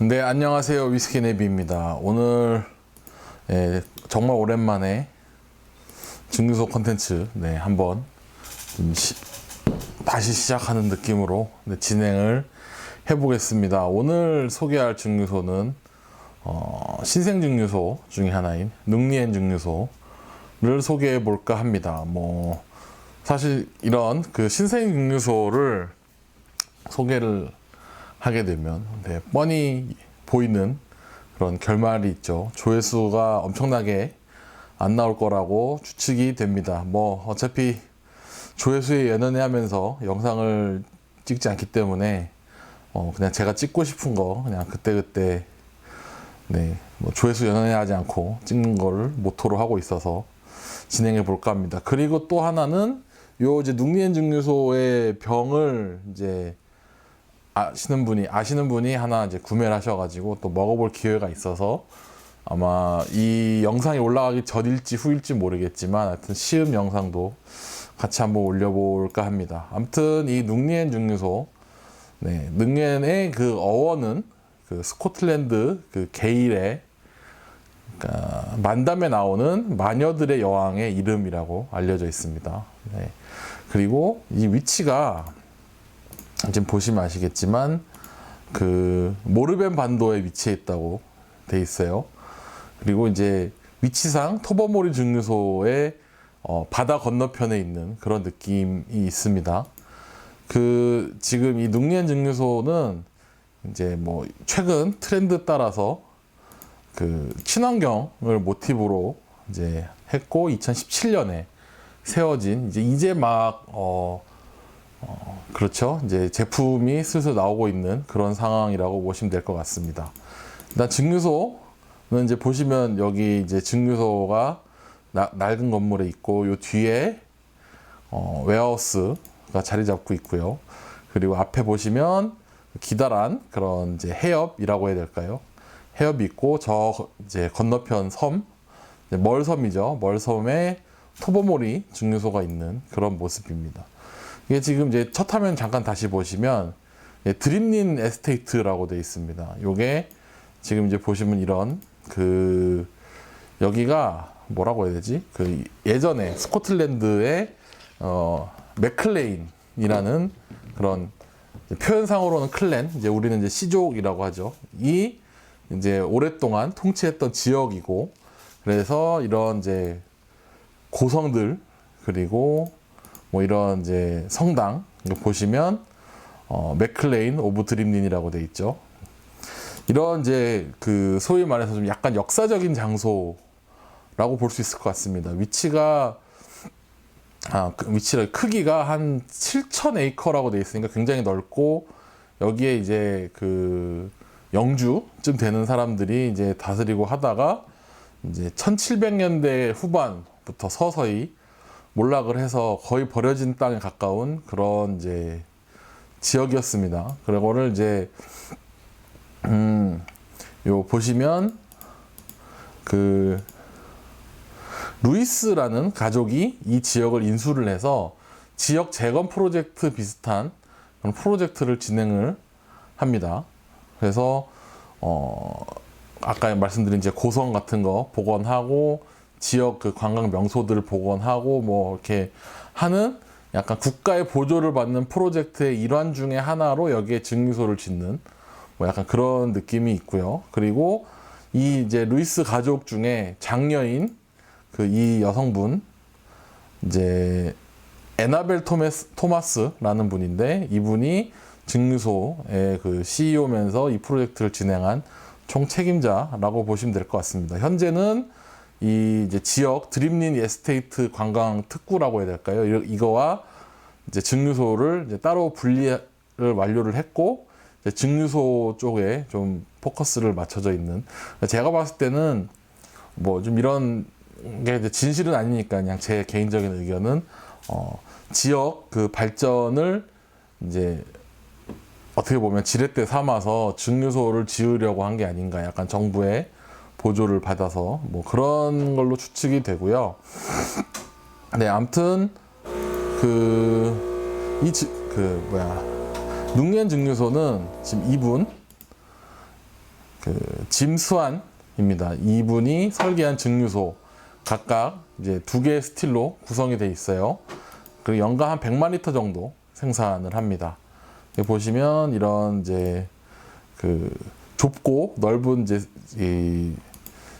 네, 안녕하세요. 위스키 네비입니다. 오늘 예, 정말 오랜만에 증류소 컨텐츠 네, 한번 좀 시- 다시 시작하는 느낌으로 네, 진행을 해보겠습니다. 오늘 소개할 증류소는 어, 신생 증류소 중에 하나인 능리엔 증류소를 소개해 볼까 합니다. 뭐 사실 이런 그 신생 증류소를 소개를 하게 되면 네, 뻔히 보이는 그런 결말이 있죠. 조회수가 엄청나게 안 나올 거라고 추측이 됩니다. 뭐 어차피 조회수에 연연해 하면서 영상을 찍지 않기 때문에 어, 그냥 제가 찍고 싶은 거 그냥 그때 그때 네, 뭐 조회수 연연해 하지 않고 찍는 거를 모토로 하고 있어서 진행해 볼까 합니다. 그리고 또 하나는 요 이제 능리엔 증류소의 병을 이제 아시는 분이 아시는 분이 하나 이제 구매를 하셔가지고 또 먹어볼 기회가 있어서 아마 이 영상이 올라가기 전일지 후일지 모르겠지만 하여튼 시음 영상도 같이 한번 올려볼까 합니다. 아무튼 이 능리엔 증류소, 네, 능리엔의 그 어원은 그 스코틀랜드 그 게일의 그러니까 만담에 나오는 마녀들의 여왕의 이름이라고 알려져 있습니다. 네. 그리고 이 위치가 지금 보시면 아시겠지만 그 모르벤 반도에 위치해 있다고 돼 있어요. 그리고 이제 위치상 토버모리 증류소의 어, 바다 건너편에 있는 그런 느낌이 있습니다. 그 지금 이 능리엔 증류소는 이제 뭐 최근 트렌드 따라서 그 친환경을 모티브로 이제 했고 2017년에 세워진 이제 이제 막 어, 어, 그렇죠. 이제 제품이 슬슬 나오고 있는 그런 상황이라고 보시면 될 것 같습니다. 일단 증류소는 이제 보시면 여기 이제 증류소가 나- 낡은 건물에 있고 요 뒤에 어, 웨어하우스가 자리 잡고 있고요. 그리고 앞에 보시면 기다란 그런 이제 해협이라고 해야 될까요? 해협이 있고 저 이제 건너편 섬 멀섬이죠. 멀섬에 토보모리 증류소가 있는 그런 모습입니다. 이게 지금 이제 첫 화면 잠깐 다시 보시면 예, 드림린 에스테이트라고 되어 있습니다. 요게 지금 이제 보시면 이런 그 여기가 뭐라고 해야 되지? 그 예전에 스코틀랜드의 어 맥클레인이라는 그런 표현상으로는 클랜, 이제 우리는 이제 시족이라고 하죠. 이 이제 오랫동안 통치했던 지역이고 그래서 이런 이제 고성들 그리고 뭐 이런 이제 성당 보시면 어, 맥클레인 오브 드림린이라고 돼 있죠. 이런 이제 그 소위 말해서 좀 약간 역사적인 장소라고 볼 수 있을 것 같습니다. 위치가 아, 그 위치가 크기가 한 7천 에이커라고 돼 있으니까 굉장히 넓고 여기에 이제 그 영주쯤 되는 사람들이 이제 다스리고 하다가 이제 1700년대 후반부터 서서히 몰락을 해서 거의 버려진 땅에 가까운 그런 이제 지역이었습니다. 그거를 이제 음, 요 보시면 그 루이스라는 가족이 이 지역을 인수를 해서 지역 재건 프로젝트 비슷한 그런 프로젝트를 진행을 합니다. 그래서 어 아까 말씀드린 이제 고성 같은 거 복원하고 지역 그 관광 명소들을 복원하고 뭐 이렇게 하는 약간 국가의 보조를 받는 프로젝트의 일환 중에 하나로 여기에 증류소를 짓는 뭐 약간 그런 느낌이 있고요. 그리고 이 이제 루이스 가족 중에 장녀인 그 이 여성분 이제 에나벨 토메스, 토마스라는 분인데 이분이 증류소의 그 CEO면서 이 프로젝트를 진행한 총 책임자라고 보시면 될 것 같습니다. 현재는 이 이제 지역 드림린 에스테이트 관광 특구라고 해야 될까요? 이- 이거와 이제 증류소를 이제 따로 분리를 완료를 했고 이제 증류소 쪽에 좀 포커스를 맞춰져 있는 제가 봤을 때는 뭐 좀 이런 게 진실은 아니니까 그냥 제 개인적인 의견은 어 지역 그 발전을 이제 어떻게 보면 지렛대 삼아서 증류소를 지으려고 한 게 아닌가 약간 정부의 보조를 받아서 뭐 그런 걸로 추측이 되고요. 네, 아무튼 그이그 그 뭐야 능년 증류소는 지금 이분 그 짐스완입니다. 이분이 설계한 증류소 각각 이제 두 개의 스틸로 구성이 돼 있어요. 그리고 연간 한 100만 리터 정도 생산을 합니다. 보시면 이런 이제 그 좁고 넓은 이제 이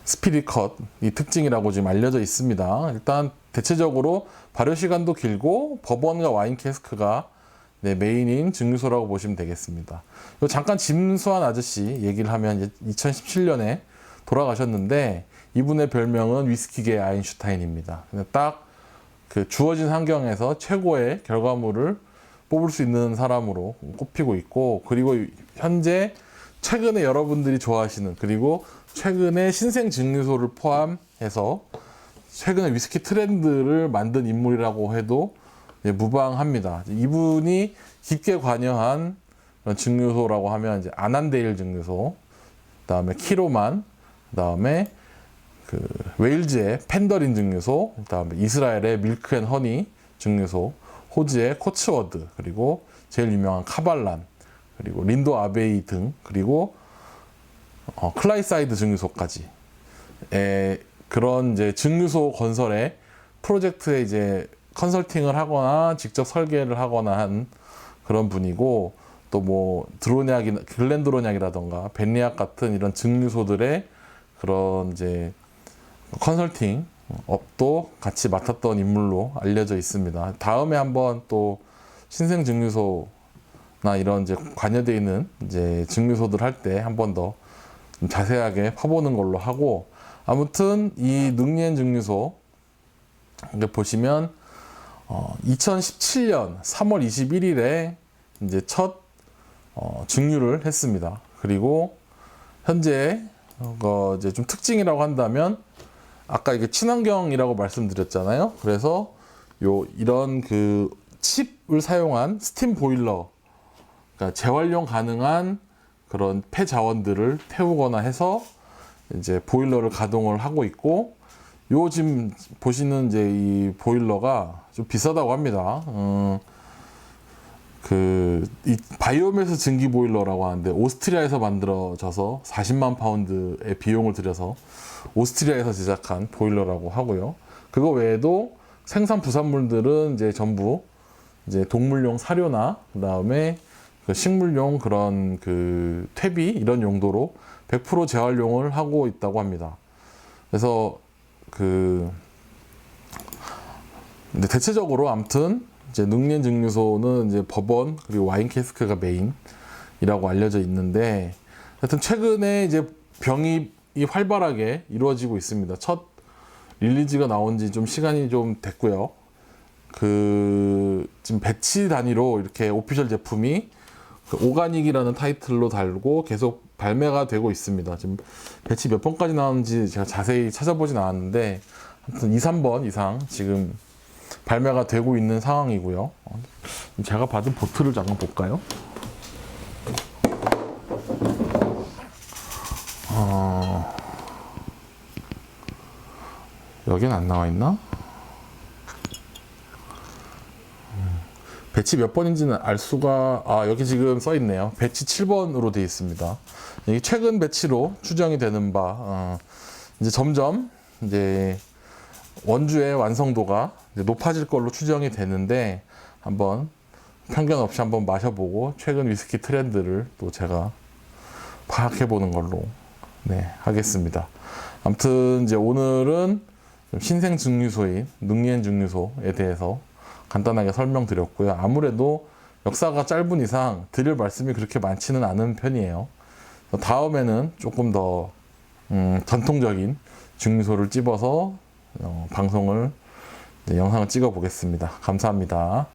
스피릿 컷이 특징이라고 지금 알려져 있습니다. 일단 대체적으로 발효 시간도 길고 버번과 와인 캐스크가 네, 메인인 증류소라고 보시면 되겠습니다. 요 잠깐 짐수한 아저씨 얘기를 하면 2017년에 돌아가셨는데 이분의 별명은 위스키계 아인슈타인입니다. 딱 그 주어진 환경에서 최고의 결과물을 뽑을 수 있는 사람으로 꼽히고 있고 그리고 현재 최근에 여러분들이 좋아하시는 그리고 최근에 신생 증류소를 포함해서 최근에 위스키 트렌드를 만든 인물이라고 해도 예, 무방합니다. 이분이 깊게 관여한 증류소라고 하면 이제 아난데일 증류소, 그다음에 키로만, 그다음에 그 웨일즈의 펜더린 증류소, 그다음에 이스라엘의 밀크 앤 허니 증류소, 호주의 코츠워드, 그리고 제일 유명한 카발란, 그리고 린도 아베이 등, 그리고 어, 클라이사이드 증류소까지 에, 그런 이제 증류소 건설에 프로젝트에 이제 컨설팅을 하거나 직접 설계를 하거나 한 그런 분이고 또 뭐 드로냐기 글렌드로냐기라던가 벤리악 같은 이런 증류소들의 그런 이제 컨설팅 업도 같이 맡았던 인물로 알려져 있습니다. 다음에 한번 또 신생 증류소나 이런 이제 관여되어 있는 이제 증류소들 할 때 한 번 더 자세하게 파보는 걸로 하고 아무튼 이 능리엔 증류소 보시면 어, 2017년 3월 21일에 이제 첫 어, 증류를 했습니다. 그리고 현재 어, 이제 좀 특징이라고 한다면 아까 이게 친환경이라고 말씀드렸잖아요. 그래서 요 이런 그 칩을 사용한 스팀 보일러, 그러니까 재활용 가능한 그런 폐 자원들을 태우거나 해서 이제 보일러를 가동을 하고 있고 요 지금 보시는 이제 이 보일러가 좀 비싸다고 합니다. 음, 그이 바이오매스 증기 보일러라고 하는데 오스트리아에서 만들어져서 40만 파운드의 비용을 들여서 오스트리아에서 제작한 보일러라고 하고요. 그거 외에도 생산 부산물들은 이제 전부 이제 동물용 사료나 그다음에 그 식물용 그런 그 퇴비 이런 용도로 100% 재활용을 하고 있다고 합니다. 그래서 그 근데 대체적으로 아무튼 이제 능련 증류소는 이제 버번 그리고 와인 캐스크가 메인이라고 알려져 있는데 하여튼 최근에 이제 병입이 활발하게 이루어지고 있습니다. 첫 릴리즈가 나온 지 좀 시간이 좀 됐고요. 그 지금 배치 단위로 이렇게 오피셜 제품이 그 오가닉이라는 타이틀로 달고 계속 발매가 되고 있습니다. 지금 배치 몇 번까지 나왔는지 제가 자세히 찾아보진 않았는데 아무튼 2, 3번 이상 지금 발매가 되고 있는 상황이고요. 어, 제가 받은 보트를 잠깐 볼까요? 어, 여긴 안 나와 있나? 배치 몇 번인지는 알 수가 아 여기 지금 써 있네요. 배치 7번으로 되어 있습니다. 이게 최근 배치로 추정이 되는 바 어, 이제 점점 이제 원주의 완성도가 이제 높아질 걸로 추정이 되는데 한번 편견 없이 한번 마셔보고 최근 위스키 트렌드를 또 제가 파악해 보는 걸로 네 하겠습니다. 아무튼 이제 오늘은 좀 신생 증류소인 능리엔 증류소에 대해서 간단하게 설명드렸고요. 아무래도 역사가 짧은 이상 드릴 말씀이 그렇게 많지는 않은 편이에요. 다음에는 조금 더 음, 전통적인 증류소를 찝어서 어, 방송을 네, 영상을 찍어 보겠습니다. 감사합니다.